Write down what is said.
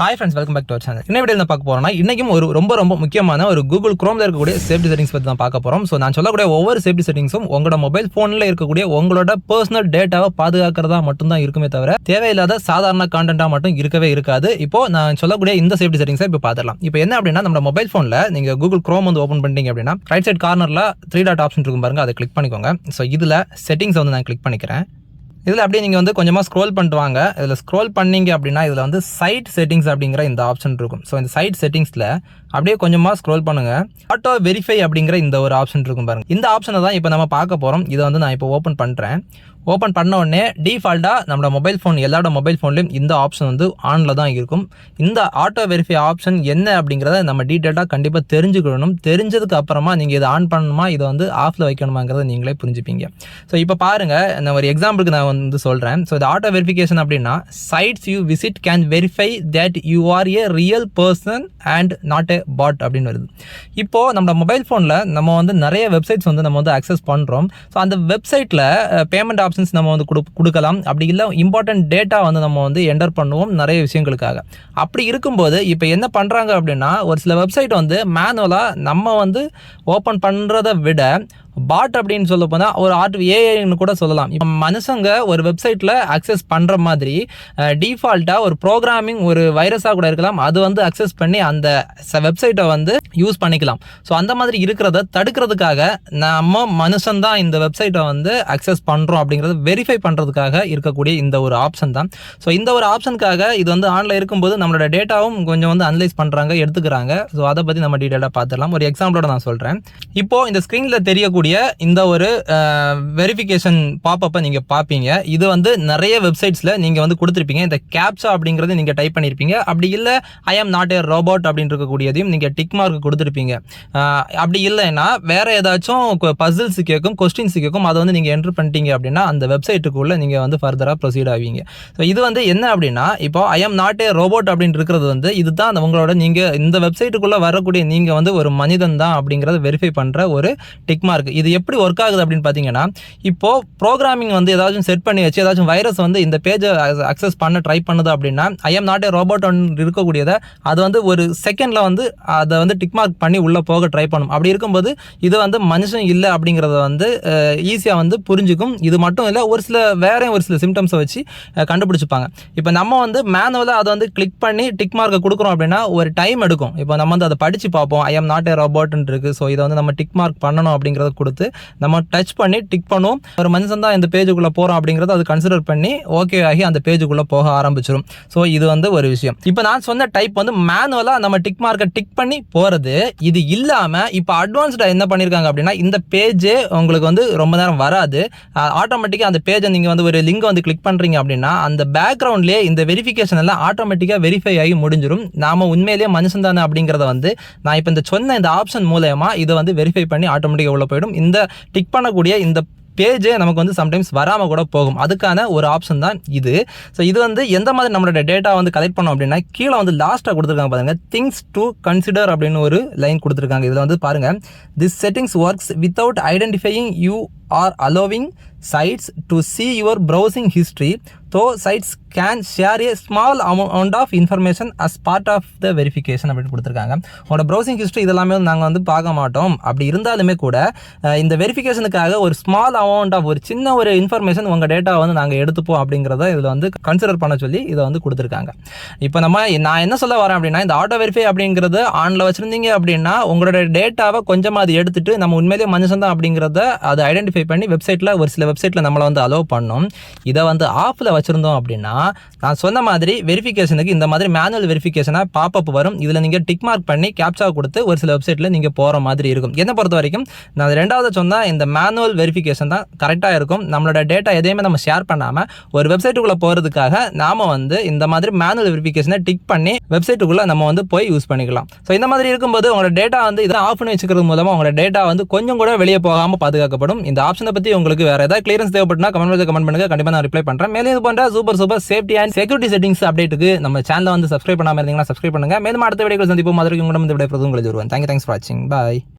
Hi friends welcome back to our channel என்ன video பார்க்க போறோம்னா இன்னைக்கும் ஒரு ரொம்ப ரொம்ப முக்கியமான ஒரு கூகுள் குரோம்ல இருக்கக்கூடிய சேஃப்டி செட்டிங்ஸ் பற்றி தான் பார்க்க போறோம். ஸோ நான் சொல்லக்கூடிய ஒவ்வொரு சேஃப்டி செட்டிங்ஸும் உங்களோட மொபைல் ஃபோனில் இருக்கக்கூடிய உங்களோட பர்சனல் டேட்டாவை பாதுகாக்கிறதா மட்டும்தான் இருக்குமே தவிர தேவையில்லாத சாதாரண கான்டென்ட்டாக மட்டும் இருக்கவே இருக்காது. இப்போ நான் சொல்லக்கூடிய இந்த சேஃப்டி செட்டிங்ஸை இப்போ பார்த்துடலாம். இப்போ என்ன அப்படின்னா நம்ம மொபைல் ஃபோனில் நீங்கள் கூகுள் குரோம் வந்து ஓப்பன் பண்ணிட்டீங்க அப்படின்னா ரைட் சைட் கார்னரில் த்ரீ டாட் ஆப்ஷன் இருக்கும் பாருங்க அதை கிளிக் பண்ணிக்கோங்க. ஸோ இதில் செட்டிங்ஸ் வந்து நான் கிளிக் பண்ணிக்கிறேன். இதில் அப்படியே நீங்கள் வந்து கொஞ்சமாக ஸ்க்ரோல் பண்ணிட்டு வாங்க. இதில் ஸ்க்ரோல் பண்ணீங்க அப்படின்னா இதில் வந்து சைட் செட்டிங்ஸ் அப்படிங்கிற இந்த ஆப்ஷன் இருக்கும். ஸோ இந்த சைட் செட்டிங்ஸில் அப்படியே கொஞ்சமாக ஸ்க்ரோல் பண்ணுங்கள் ஆட்டோ வெரிஃபை அப்படிங்கிற இந்த ஒரு ஆப்ஷன் இருக்கும் பாருங்க. இந்த ஆப்ஷனை தான் இப்போ நம்ம பார்க்க போகிறோம். இதை வந்து நான் இப்போ ஓப்பன் பண்ணுறேன் ஓப்பன் பண்ண உடனே டீஃபால்ட்டாக நம்மளோட மொபைல் ஃபோன் எல்லாரோட மொபைல் ஃபோன்லையும் இந்த ஆப்ஷன் வந்து ஆனில் தான் இருக்கும். இந்த ஆட்டோ வெரிஃபை ஆப்ஷன் என்ன அப்படிங்கிறத நம்ம டீட்டெயிலாக கண்டிப்பாக தெரிஞ்சுக்கணும். தெரிஞ்சதுக்கு அப்புறமா நீங்கள் இதை ஆன் பண்ணணுமா இதை வந்து ஆஃபில் வைக்கணுமாங்கிறத நீங்களே புரிஞ்சுப்பீங்க. ஸோ இப்போ பாருங்கள் நான் ஒரு எக்ஸாம்பிளுக்கு நான் வந்து சொல்கிறேன் ஸோ இது ஆட்டோ வெரிஃபிகேஷன் அப்படின்னா sites you visit can verify that you are a real person and not a bot அப்படின்னு வருது. இப்போது நம்ம மொபைல் ஃபோனில் நம்ம வந்து நிறைய வெப்சைட்ஸ் வந்து நம்ம வந்து அக்சஸ் பண்ணுறோம் ஸோ அந்த வெப்சைட்டில் பேமெண்ட் ஆப்ஷன்ஸ் நம்ம வந்து கொடு கொடுக்கலாம். அப்படி இல்லை இம்பார்ட்டன்ட் டேட்டா வந்து நம்ம வந்து என்டர் பண்ணுவோம் நிறைய விஷயங்களுக்காக. அப்படி இருக்கும்போது இப்போ என்ன பண்ணுறாங்க அப்படின்னா ஒரு சில வெப்சைட் வந்து மேனுவலாக நம்ம வந்து ஓப்பன் பண்ணுறதை விட பாட் அப்படின்னு சொல்ல போனால் ஒரு ஆர்ட் ஏஐன்னு கூட சொல்லலாம். இப்போ மனுஷங்க ஒரு வெப்சைட்டில் அக்சஸ் பண்ணுற மாதிரி டிஃபால்ட்டாக ஒரு ப்ரோக்ராமிங் ஒரு வைரஸாக கூட இருக்கலாம். அது வந்து அக்சஸ் பண்ணி அந்த வெப்சைட்டை வந்து யூஸ் பண்ணிக்கலாம். ஸோ அந்த மாதிரி இருக்கிறத தடுக்கிறதுக்காக நம்ம மனுஷன் தான் இந்த வெப்சைட்டை வந்து அக்சஸ் பண்ணுறோம் அப்படிங்கிறத வெரிஃபை பண்ணுறதுக்காக இருக்கக்கூடிய இந்த ஒரு ஆப்ஷன் தான். ஸோ இந்த ஒரு ஆப்ஷனுக்காக இது வந்து ஆன்லைன் இருக்கும்போது நம்மளோட டேட்டாவும் கொஞ்சம் வந்து அனலைஸ் பண்ணுறாங்க எடுத்துக்கிறாங்க. ஸோ அதை பற்றி நம்ம டீட்டெயிலாக பார்த்துடலாம் ஒரு எக்ஸாம்பிளோட நான் சொல்கிறேன் இப்போது இந்த ஸ்க்ரீனில் தெரியக்கூடிய இந்த ஒரு வெரிஃபிகேஷன் பாப்பப்பை நீங்கள் பார்ப்பீங்க இது வந்து நிறைய வெப்சைட்ஸில் நீங்கள் வந்து கொடுத்துருப்பீங்க. இந்த கேப்சா அப்படிங்கிறது நீங்கள் டைப் பண்ணியிருப்பீங்க அப்படி இல்லை ஐ ஆம் நாட் ஏ ரோபோட் அப்படின்னு இருக்கக்கூடியதையும் நீங்கள் டிக் மார்க் கொடுத்துருப்பீங்க. அப்படி இல்லைன்னா வேற ஏதாச்சும் பசில்ஸ் கேட்கும் கொஸ்டின்ஸ் கேட்கும் அதை வந்து நீங்கள் என்ட்ரு பண்ணிட்டீங்க அப்படின்னா அந்த வெப்சைட்டுக்குள்ளே நீங்கள் வந்து ஃபர்தராக ப்ரொசீட் ஆவீங்க. ஸோ இது வந்து என்ன அப்படின்னா இப்போ ஐ ஆம் நாட் ஏ ரோபோட் அப்படின்னு இருக்கிறது வந்து இதுதான் அந்த உங்களோட நீங்கள் இந்த வெப்சைட்டுக்குள்ளே வரக்கூடிய நீங்கள் வந்து ஒரு மனிதன் தான் அப்படிங்கிறத வெரிஃபை பண்ணுற ஒரு டிக் மார்க் இது எப்படி ஒர்க் ஆகுது அப்படின்னு பார்த்தீங்கன்னா இப்போ ப்ரோக்ராமிங் வந்து ஏதாச்சும் செட் பண்ணி வச்சு ஏதாச்சும் வைரஸ் வந்து இந்த பேஜை அக்சஸ் பண்ண ட்ரை பண்ணுது அப்படின்னா I am not a robot இருக்கக்கூடியதை அது வந்து ஒரு செகண்டில் வந்து அதை வந்து டிக் மார்க் பண்ணி உள்ளே போக ட்ரை பண்ணும். அப்படி இருக்கும்போது இது வந்து மனுஷன் இல்லை அப்படிங்கிறத வந்து ஈஸியாக வந்து புரிஞ்சுக்கும். இது மட்டும் இல்லை ஒரு சில வேறையும் ஒரு சில சிம்டம்ஸை வச்சு கண்டுபிடிச்சிப்பாங்க. இப்போ நம்ம வந்து மேனுவலாக அதை வந்து கிளிக் பண்ணி டிக் மார்க்கை கொடுக்குறோம் அப்படின்னா ஒரு டைம் எடுக்கும். இப்போ நம்ம வந்து அதை படித்து பார்ப்போம். ஐ எம் நாட் ஏ ரோபோட்னு இருக்குது ஸோ இதை வந்து நம்ம டிக் மார்க் பண்ணணும் அப்படிங்கிறத கொடுத்து நம்ம டச் பண்ணி டிக் பண்ணுவோம். ஒரு மனுஷன் தான் இந்த பேஜுக்குள்ளே போகிறோம் அப்படிங்கிறத அது கன்சிடர் பண்ணி ஓகே ஆகி அந்த பேஜுக்குள்ளே போக ஆரம்பிச்சிடும் ஸோ இது வந்து ஒரு விஷயம். இப்போ நான் சொன்ன டைப் வந்து மேனுவலாக நம்ம டிக் மார்க்கை டிக் பண்ணி போகிறது இது இல்லாமல் இப்போ அட்வான்ஸ்டாக என்ன பண்ணியிருக்காங்க அப்படின்னா இந்த பேஜே உங்களுக்கு வந்து ரொம்ப நேரம் வராது. ஆட்டோமேட்டிக்காக அந்த பேஜை நீங்கள் வந்து ஒரு லிங்க் வந்து கிளிக் பண்ணுறீங்க அப்படின்னா அந்த பேக்ரவுண்ட்லேயே இந்த வெரிஃபிகேஷன் எல்லாம் ஆட்டோமேட்டிக்காக வெரிஃபை ஆகி முடிஞ்சிடும் நாம உண்மையிலேயே மனுஷன் தானே அப்படிங்கிறத வந்து நான் இப்போ இந்த சொன்ன இந்த ஆப்ஷன் மூலயமா இதை வந்து வெரிஃபை பண்ணி ஆட்டோமேட்டிக்காக உள்ள போயிடும். இந்த டிக் பண்ணக்கூடிய இந்த பேஜே நமக்கு வந்து சம்டைம்ஸ் வராமல் கூட போகும். அதுக்கான ஒரு ஆப்ஷன் தான் இது. ஸோ இது வந்து எந்த மாதிரி நம்மளோட டேட்டா வந்து கலெக்ட் பண்ணோம் அப்படின்னா கீழே வந்து லாஸ்ட்டாக கொடுத்துருக்காங்க பாருங்கள் திங்ஸ் டு கன்சிடர் அப்படின்னு ஒரு லைன் கொடுத்துருக்காங்க. இதில் வந்து பாருங்கள் this settings works without identifying you are allowing sites to see your browsing history though sites can share a small amount of information as part of the verification அப்படின்னு கொடுத்துருக்காங்க. உங்களோட browsing history இதெல்லாமே வந்து நாங்கள் வந்து பார்க்க மாட்டோம். அப்படி இருந்தாலுமே கூட இந்த வெரிஃபிகேஷனுக்காக ஒரு ஸ்மால் அமௌண்ட் ஆஃப் ஒரு சின்ன ஒரு இன்ஃபர்மேஷன் உங்கள் டேட்டா வந்து நாங்கள் எடுத்துப்போம் அப்படிங்கிறத இதில் வந்து கன்சிடர் பண்ண சொல்லி இதை வந்து கொடுத்துருக்காங்க. இப்போ நம்ம நான் என்ன சொல்ல வரேன் அப்படின்னா இந்த ஆட்டோ வெரிஃபை அப்படிங்கிறது ஆனில் வச்சுருந்தீங்க அப்படின்னா உங்களோட டேட்டாவை கொஞ்சமாக அது எடுத்துட்டு நம்ம உண்மையிலேயே மனுஷன் தான் அப்படிங்கிறத அதை ஐடென்டிஃபை பண்ணி வெப்சைட்டில் ஒரு சில வெப்சைட்டில் நம்மளை வந்து அலோவ் பண்ணோம். இதை வந்து ஆஃபில் வச்சுருந்தோம் அப்படின்னா நான் சொன்ன மாதிரி வெரிஃபிகேஷனுக்கு இந்த மாதிரி மேனுவல் வெரிஃபிகேஷனாக பாப்பப் வரும். இதில் நீங்கள் டிக் மார்க் பண்ணி கேப்சா கொடுத்து ஒரு சில வெப்சைட்டில் நீங்கள் போகிற மாதிரி இருக்கும். என்னை பொறுத்த வரைக்கும் நான் ரெண்டாவது சொன்னால் இந்த மேனுவல் வெரிஃபிகேஷன் தான் கரெக்டாக இருக்கும். நம்மளோட டேட்டா எதையுமே நம்ம ஷேர் பண்ணாமல் ஒரு வெப்சைட்டுக்குள்ளே போகிறதுக்காக நாம் வந்து இந்த மாதிரி மேனுவல் வெரிஃபிகேஷனை டிக் பண்ணி வெப்சைட்டுக்குள்ளே நம்ம வந்து போய் யூஸ் பண்ணிக்கலாம். ஸோ இந்த மாதிரி இருக்கும்போது உங்களோட டேட்டா வந்து இதை ஆஃப் பண்ணி வச்சுக்கிறது மூலமாக உங்களோட டேட்டா வந்து கொஞ்சம் கூட வெளியே போகாமல் பாதுகாக்கப்படும். இந்த ஆப்ஷனை பற்றி உங்களுக்கு வேறு ஏதாவது கிளியரன்ஸ் தேவைப்பட்டுனா கமெண்ட் கமெண்ட் பண்ணுங்க. கண்டிப்பாக நான் ரிப்ளை பண்ணுறேன் மேலே இது போன்ற super super safety and security settings அப்டேட்டுக்கு நம்ம சேனலை வந்து சப்ஸ்கிரைப் பண்ணாமல் இருந்தீங்கன்னா சப்ஸ்கிரைப் பண்ணுங்க. மேலும் அடுத்த வீடியோ சந்திப்போம். மதுரைக்கு உங்களிடம் இந்த விடைபெறுவது உங்களுக்கு வருவேன் தேங்க்யூ தேங்க்ஸ் ஃபார் வாட்சிங் பாய்